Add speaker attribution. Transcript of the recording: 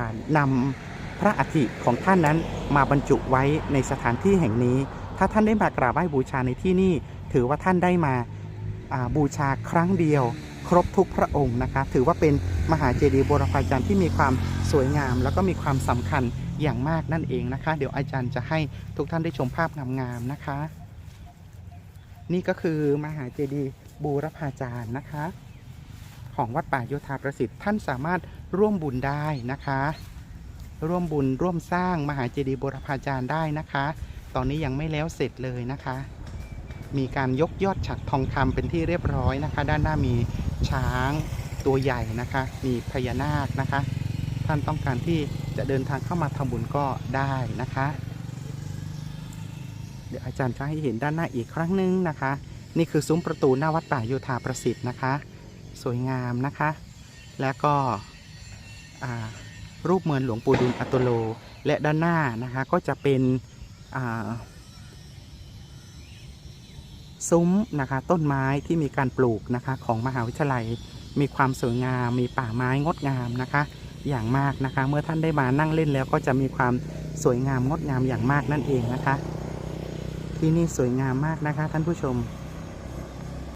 Speaker 1: การนำพระอัฐิของท่านนั้นมาบรรจุไว้ในสถานที่แห่งนี้ ถ้าท่านได้มากราบไหว้บูชาในที่นี่ ถือว่าท่านได้มาบูชาครั้งเดียว ครบทุกพระองค์นะคะ ถือว่าเป็นมหาเจดีย์โบราณอาจารย์ที่มีความสวยงาม แล้วก็มีความสำคัญอย่างมากนั่นเองนะคะ เดี๋ยวอาจารย์จะให้ทุกท่านได้ชมภาพงามๆนะคะ นี่ก็คือมหาเจดีย์บูรพาจารย์นะคะ ของวัดป่าโยธาประสิทธิ์ท่านสามารถร่วมบุญได้นะคะ ร่วมบุญร่วมสร้างมหาเจดีย์บูรพาจารย์ได้นะคะ ตอนนี้ยังไม่แล้วเสร็จเลยนะคะ มีการยกยอดฉัดทองคำเป็นที่เรียบร้อยนะคะ ด้านหน้ามีช้างตัวใหญ่นะคะ มีพญานาคนะคะ ท่านต้องการที่จะเดินทางเข้ามาทำบุญก็ได้นะคะ เดี๋ยวอาจารย์จะให้เห็นด้านหน้าอีกครั้งหนึงนะคะ นี่คือซุ้มประตูหน้าวัดป่าโยธาประสิทธิ์นะคะ สวยงามนะคะ แล้วก็รูปเหมือนหลวงปู่ดุลอัตโล และด้านหน้านะคะก็จะเป็นซุ้มนะคะต้นไม้ที่มีการปลูกนะคะของมหาวิทยาลัยมีความสวยงาม มีป่าไม้งดงามนะคะ อย่างมากนะคะ เมื่อท่านได้มานั่งเล่นแล้วก็จะมีความสวยงามงดงามอย่างมากนั่นเองนะคะ ที่นี่สวยงามมากนะคะท่านผู้ชม